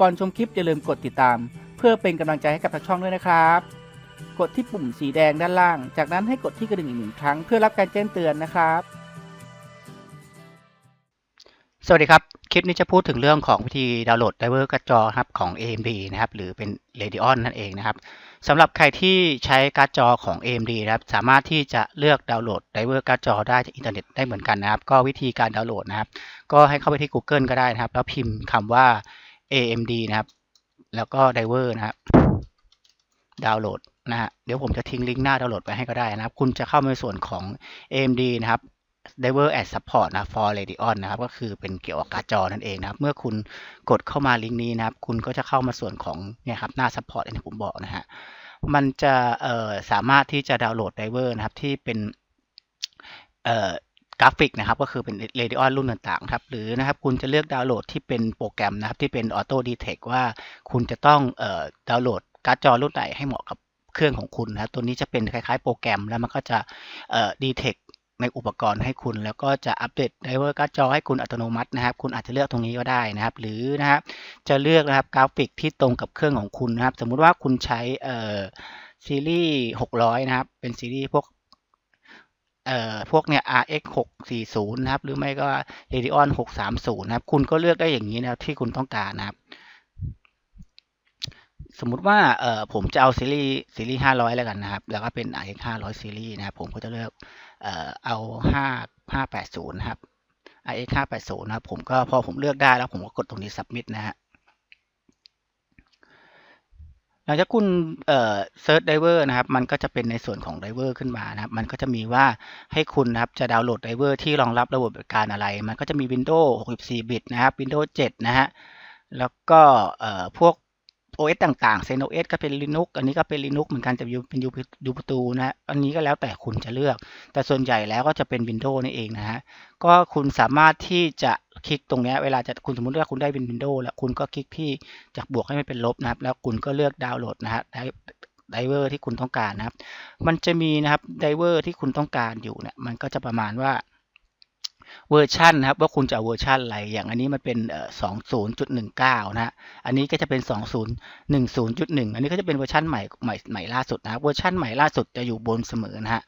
ก่อนชมคลิปอย่าลืมกดติดตาม เพื่อเป็นกำลังใจให้กับทางช่องด้วยนะครับ กดที่ปุ่มสีแดงด้านล่าง จากนั้นให้กดที่กระดิ่งอีกหนึ่งครั้งเพื่อรับการแจ้งเตือนนะครับ สวัสดีครับ คลิปนี้จะพูดถึงเรื่องของวิธีดาวน์โหลดไดเวอร์การ์จอครับของ AMD นะครับหรือเป็น Radeon นั่นเองนะครับสำหรับใครที่ใช้การ์ดจอของ AMD นะครับสามารถที่จะเลือกดาวน์โหลดไดเวอร์การ์ดจอได้จากอินเทอร์เน็ตได้เหมือนกันนะครับ ก็วิธีการดาวน์โหลดนะครับ ก็ให้เข้าไปที่ Google ก็ได้นะครับ แล้วพิมพ์คำว่า AMD นะครับ แล้วก็ไดเวอร์นะครับ ดาวน์โหลดนะฮะ เดี๋ยวผมจะทิ้งลิงก์หน้าดาวน์โหลดไปให้ก็ได้นะครับ คุณจะเข้ามาในส่วนของ AMD นะครับ Diver as Support นะ for Radeon นะครับ ก็คือเป็นเกี่ยวกับการ์ดจอนั่นเองนะครับ เมื่อคุณกดเข้ามาลิงก์นี้นะครับ คุณก็จะเข้ามาส่วนของเนี่ยครับหน้า Support ที่ผมบอกนะฮะ มันจะเอ่อสามารถที่จะดาวน์โหลด Driver นะครับที่เป็นเอ่อ กราฟิกนะครับก็คือเป็น Radeon รุ่นต่างๆครับหรือนะครับคุณจะเลือกดาวน์โหลดที่เป็นโปรแกรมนะครับที่เป็น Auto Detect ว่าคุณจะต้องเอ่อดาวน์โหลดการ์ดจอรุ่นไหนให้เหมาะกับเครื่องของคุณนะครับตัวนี้จะเป็นคล้ายๆ โปรแกรมแล้วมันก็จะเอ่อ detect ในอุปกรณ์ให้คุณ แล้วก็จะอัปเดตไดเวอร์การ์ดจอให้คุณอัตโนมัตินะครับ คุณอาจจะเลือกตรงนี้ก็ได้นะครับ หรือนะครับจะเลือกนะครับกราฟิกที่ตรงกับเครื่องของคุณนะครับ สมมุติว่าคุณใช้เอ่อซีรีส์600 นะครับ เป็นซีรีส์พวก เอ่อพวกเนี่ย RX 640นะครับหรือไม่ก็ Radeon 630นะครับคุณก็เลือกได้อย่างนี้นะครับที่คุณต้องการนะครับ สมมุติว่าเอ่อผมจะเอาซีรีส์ซีรีส์500 แล้วกันนะครับ แล้วก็เป็น RX 500ซีรีส์นะครับผมก็จะเลือกเอ่อเอา 5 580 นะครับ RX 580 นะครับผมก็พอผมเลือกได้แล้วผมก็กดตรงนี้ submit นะฮะ ห ลังจากคุณเอ่อ search driver นะครับ มันก็จะเป็นในส่วนของ driver ขึ้นมานะครับ มันก็จะมีว่าให้คุณนะครับจะดาวน์โหลด driver ที่รองรับระบบการอะไร มันก็จะมี Windows 64 บิตนะครับ Windows 7 นะฮะ แล้วก็เอ่อพวก OS ต่างๆ ZenOS ก็เป็น Linux อันนี้ก็เป็น Linux เหมือนกันแต่เป็นยูยูประตูนะฮะอันนี้ก็แล้วแต่คุณจะเลือก แต่ส่วนใหญ่แล้วก็จะเป็น Windows นี่เองนะฮะ ก็คุณสามารถที่จะ คลิกตรงนี้เวลาจะคุณสมมติว่าคุณได้เป็น Windows แล้วคุณก็คลิกที่จากบวกให้มันเป็นลบนะครับ แล้วคุณก็เลือกดาวน์โหลดนะฮะไดเวอร์ที่คุณต้องการนะครับ มันจะมีนะครับไดเวอร์ที่คุณต้องการอยู่เนี่ยมันก็จะประมาณว่าเวอร์ชันนะครับว่าคุณจะเวอร์ชันอะไร อย่างอันนี้มันเป็นเอ่อ20.19นะฮะอันนี้ก็จะเป็น 2010.1 อันนี้ก็จะเป็นเวอร์ชันใหม่ใหม่ใหม่ล่าสุดนะเวอร์ชันใหม่ล่าสุดจะอยู่บนเสมอนะฮะ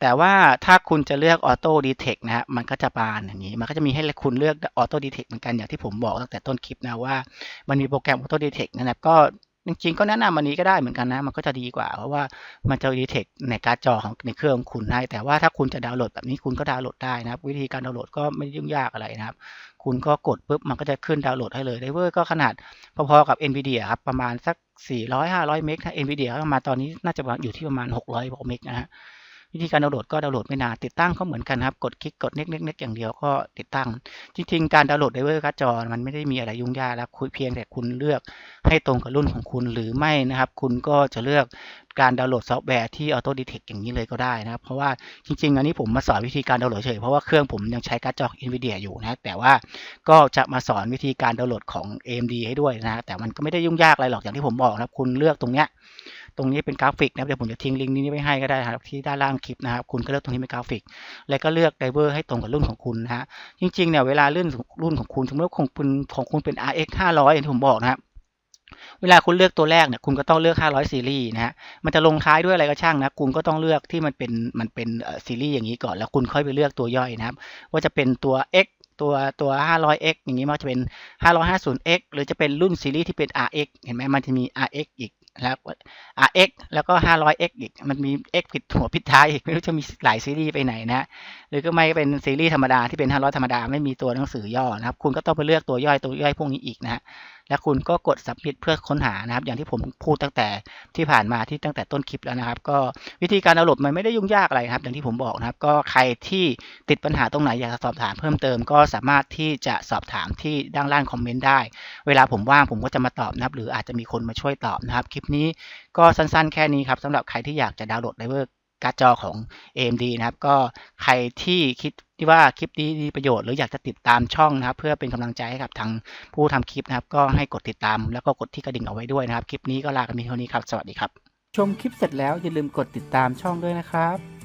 แต่ว่าถ้าคุณจะเลือก Auto Detect นะฮะมันก็จะบานอย่างนี้ มันก็จะมีให้คุณเลือก Auto Detect เหมือนกันอย่างที่ผมบอกตั้งแต่ต้นคลิปนะว่ามันมีโปรแกรม Auto Detect นะครับก็จริงๆก็แนะนำอันนี้ก็ได้เหมือนกันนะ มันก็จะดีกว่า เพราะว่ามันจะ detect ในการ์ดจอของในเครื่องของคุณให้แต่ว่าถ้าคุณจะดาวน์โหลดแบบนี้คุณก็ดาวน์โหลดได้นะครับ วิธีการดาวน์โหลดก็ไม่ยุ่งยากอะไรนะครับ คุณก็กดปุ๊บมันก็จะขึ้นดาวน์โหลดให้เลยไดเวอร์ก็ขนาดพอๆกับ NVIDIA ครับ ประมาณสัก 400-500 เมกถ้า NVIDIA ประมาณตอนนี้น่าจะอยู่ที่ประมาณ 600กว่าเมกนะฮะ วิธีการดาวน์โหลดก็ดาวน์โหลดไม่นานติดตั้งก็เหมือนกันครับ กดคลิกกดเน็กเน็กเน็กอย่างเดียวก็ติดตั้ง จริงๆ การดาวน์โหลดไดเวอร์การ์ดจอมันไม่ได้มีอะไรยุ่งยากแล้วคุณเพียงแต่คุณเลือกให้ตรงกับรุ่นของคุณหรือไม่นะครับ คุณก็จะเลือกการดาวน์โหลดซอฟต์แวร์ที่ Auto Detect อย่างนี้เลยก็ได้นะครับ เพราะว่าจริงๆ อันนี้ผมมาสอนวิธีการดาวน์โหลดเฉยเพราะว่าเครื่องผมยังใช้การ์ดจอ NVIDIA อยู่นะ แต่ว่าก็จะมาสอนวิธีการดาวน์โหลดของ AMD ให้ด้วยนะฮะแต่มันก็ไม่ได้ยุ่งยากอะไรหรอกอย่างที่ผมบอกนะครับ คุณเลือกตรงเนี้ย ตรงนี้เป็นกราฟิกนะครับเดี๋ยวผมจะทิ้งลิงก์นี้ไว้ให้ก็ได้ครับที่ด้านล่างคลิปนะครับคุณก็เลือกตรงนี้เป็นกราฟิก แล้วก็เลือกไดเวอร์ให้ตรงกับรุ่นของคุณนะฮะจริงๆเนี่ยเวลารุ่นรุ่นของคุณสมมติว่าของคุณของคุณเป็น RX 500อย่างที่ผมบอกนะครับเวลาคุณเลือกตัวแรกเนี่ยคุณก็ต้องเลือก 500 ซีรีส์นะฮะ มันจะลงท้ายด้วยอะไรก็ช่างนะ คุณก็ต้องเลือกที่มันเป็นมันเป็นซีรีส์อย่างนี้ก่อน แล้วคุณค่อยไปเลือกตัวย่อยนะครับ ว่าจะเป็นตัว X ตัวตัว 500X อย่างนี้มันจะเป็น 550X หรือจะเป็นรุ่นซีรีส์ที่เป็น RX เห็นไหมมันจะมี RX อีก แล้วอะ x แล้วก็ 500X อีก มันมี X ผิดหัวผิดท้ายอีก ไม่รู้จะมีหลายซีรีส์ไปไหนนะหรือก็ไม่เป็นซีรีส์ธรรมดาที่เป็น500ธรรมดาไม่มีตัวหนังสือย่อนะครับ คุณก็ต้องไปเลือกตัวย่อยตัวย่อยพวกนี้อีกนะฮะแล้วคุณก็กด submit เพื่อค้นหานะครับ อย่างที่ผมพูดตั้งแต่ที่ผ่านมาที่ตั้งแต่ต้นคลิปแล้วนะครับ ก็วิธีการดาวน์โหลดมันไม่ได้ยุ่งยากอะไรครับ อย่างที่ผมบอกนะครับ ก็ใครที่ติดปัญหาตรงไหนอยากจะสอบถามเพิ่มเติม ก็สามารถที่จะสอบถามที่ด้านล่างคอมเมนต์ได้ เวลาผมว่างผมก็จะมาตอบนะครับ หรืออาจจะมีคนมาช่วยตอบนะครับ คลิปนี้ก็สั้นๆ แค่นี้ครับสำหรับใครที่อยากจะดาวน์โหลดไดเวอร์ การ์ดจอของ AMD นะครับ ก็ใครที่คิดที่ว่าคลิปนี้มีประโยชน์หรืออยากจะติดตามช่องนะครับ เพื่อเป็นกำลังใจให้กับทางผู้ทำคลิปนะครับ ก็ให้กดติดตามแล้วก็กดที่กระดิ่งเอาไว้ด้วยนะครับ คลิปนี้ก็ลากันเพียงเท่านี้ครับ สวัสดีครับ ชมคลิปเสร็จแล้วอย่าลืมกดติดตามช่องด้วยนะครับ